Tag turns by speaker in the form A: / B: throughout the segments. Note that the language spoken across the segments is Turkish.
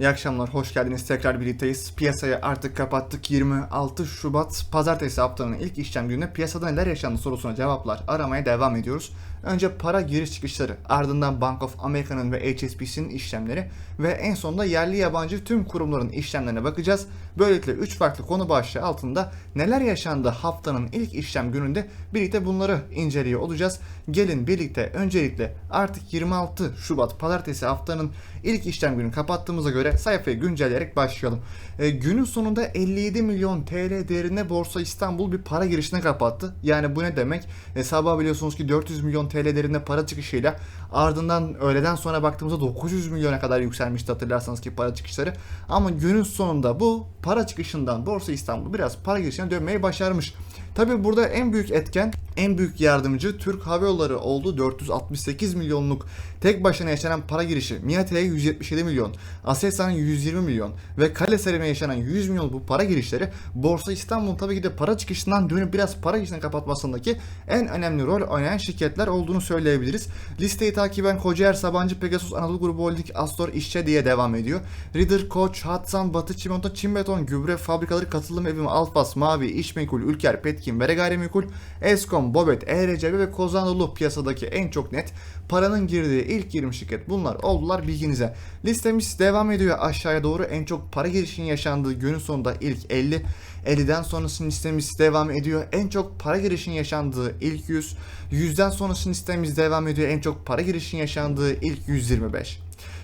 A: İyi akşamlar, hoş geldiniz. Tekrar birlikteyiz. Piyasayı artık kapattık. 26 Şubat Pazartesi haftanın ilk işlem gününe piyasada neler yaşandı sorusuna cevaplar aramaya devam ediyoruz. Önce para giriş çıkışları, ardından Bank of America'nın ve HSBC'nin işlemleri ve en sonunda yerli yabancı tüm kurumların işlemlerine bakacağız. Böylelikle 3 farklı konu başlığı altında neler yaşandı haftanın ilk işlem gününde birlikte bunları inceliyor olacağız. Gelin birlikte öncelikle artık 26 Şubat Pazartesi haftanın ilk işlem günü kapattığımıza göre sayfayı güncelleyerek başlayalım. E, günün sonunda 57 milyon TL değerinde Borsa İstanbul bir para girişine kapattı. Yani bu ne demek? E, sabah biliyorsunuz ki 400 milyon TL değerinde para çıkışıyla ardından öğleden sonra baktığımızda 900 milyona kadar yükselmişti hatırlarsanız ki para çıkışları. Ama günün sonunda bu para çıkışından Borsa İstanbul biraz para girişine dönmeyi başarmış. Tabi burada en büyük etken, en büyük yardımcı Türk Hava Yolları oldu. 468 milyonluk tek başına yaşanan para girişi. Miate'ye 177 milyon, Aselsan'a 120 milyon ve Kale Serim'e yaşanan 100 milyon bu para girişleri Borsa İstanbul'un tabii ki de para çıkışından dönüp biraz para girişini kapatmasındaki en önemli rol oynayan şirketler olduğunu söyleyebiliriz. Listeyi takiben Kocaer, Sabancı, Pegasus, Anadolu Grubu Holding, Astor, İşçe diye devam ediyor. Reader, Koç, Hatsan, Batı Çimento, Çimbeton, Gübre Fabrikaları, Katılım Evim, Alpas, Mavi, İşmenkul, Ülker, Petkim, Vere Gayrimenkul, Eskom, Bobet, ERCB ve Kozanolu piyasadaki en çok net paranın girdiği ilk 20 şirket bunlar oldular bilginize. Listemiz devam ediyor aşağıya doğru en çok para girişinin yaşandığı günün sonunda ilk 50. 50'den sonrası listemiz devam ediyor. En çok para girişinin yaşandığı ilk 100. 100'den sonrası listemiz devam ediyor. En çok para girişinin yaşandığı ilk 125.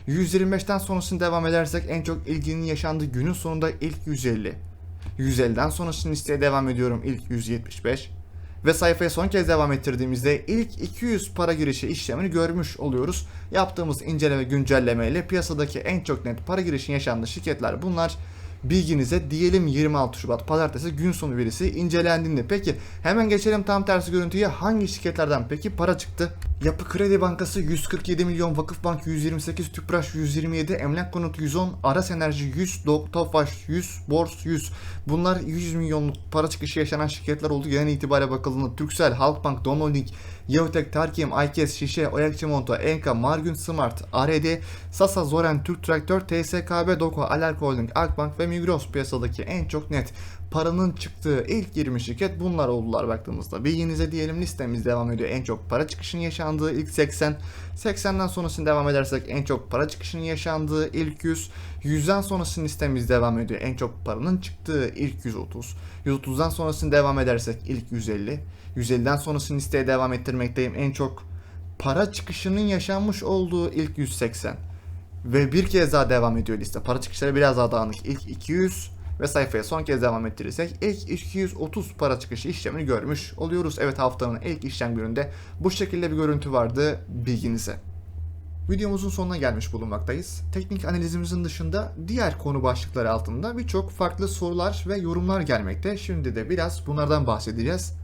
A: 125'ten sonrasını devam edersek en çok ilginin yaşandığı günün sonunda ilk 150. 150'den sonrasını listeye devam ediyorum ilk 175. Ve sayfaya son kez devam ettirdiğimizde ilk 200 para girişi işlemini görmüş oluyoruz. Yaptığımız inceleme güncelleme ile piyasadaki en çok net para girişinin yaşandığı şirketler bunlar bilginize diyelim 26 Şubat pazartesi gün sonu verisi incelendiğinde. Peki hemen geçelim tam tersi görüntüye hangi şirketlerden peki para çıktı? Yapı Kredi Bankası 147 milyon, Vakıfbank 128, Tüpraş 127, Emlak Konut 110, Aras Enerji 100, Tofaş 100, Bors 100. Bunlar 100 milyonluk para çıkışı yaşanan şirketler oldu. Genel itibariyle bakıldığında Türksel, Halkbank, Holding, Yeotek, Tarkim, Aykes, Şişe, Oyak Çimento, Enka, Margün Smart, ARD, Sasa, Zoren, Türk Traktör, TSKB, Doko, Alarko Holding, Akbank ve Migros piyasadaki en çok net paranın çıktığı ilk 20 şirket bunlar oldular baktığımızda. Bilginize diyelim listemiz devam ediyor. En çok para çıkışının yaşandığı ilk 80. 80'den sonrasını devam edersek en çok para çıkışının yaşandığı ilk 100. 100'den sonrasını listemiz devam ediyor. En çok paranın çıktığı ilk 130. 130'dan sonrasını devam edersek ilk 150. 150'den sonrasını listeye devam ettirmekteyim. En çok para çıkışının yaşanmış olduğu ilk 180. Ve bir kez daha devam ediyor liste. Para çıkışları biraz daha dağınık. İlk 200 ve sayfaya son kez devam ettirirsek ilk 230 para çıkışı işlemini görmüş oluyoruz. Evet haftanın ilk işlem gününde bu şekilde bir görüntü vardı bilginize. Videomuzun sonuna gelmiş bulunmaktayız. Teknik analizimizin dışında diğer konu başlıkları altında birçok farklı sorular ve yorumlar gelmekte. Şimdi de biraz bunlardan bahsedeceğiz.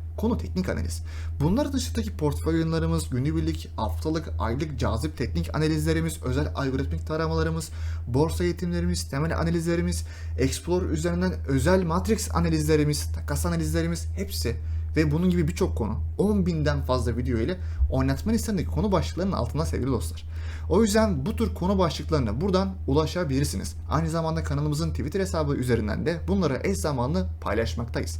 A: Konu teknik analiz. Bunlar dışındaki portföy yayınlarımız, günübirlik, haftalık, aylık cazip teknik analizlerimiz, özel algoritmik taramalarımız, borsa eğitimlerimiz, temel analizlerimiz, Explorer üzerinden özel matrix analizlerimiz, takas analizlerimiz hepsi ve bunun gibi birçok konu 10.000'den fazla video ile oynatma listendeki konu başlıklarının altında sevgili dostlar. O yüzden bu tür konu başlıklarına buradan ulaşabilirsiniz. Aynı zamanda kanalımızın Twitter hesabı üzerinden de bunları eş zamanlı paylaşmaktayız.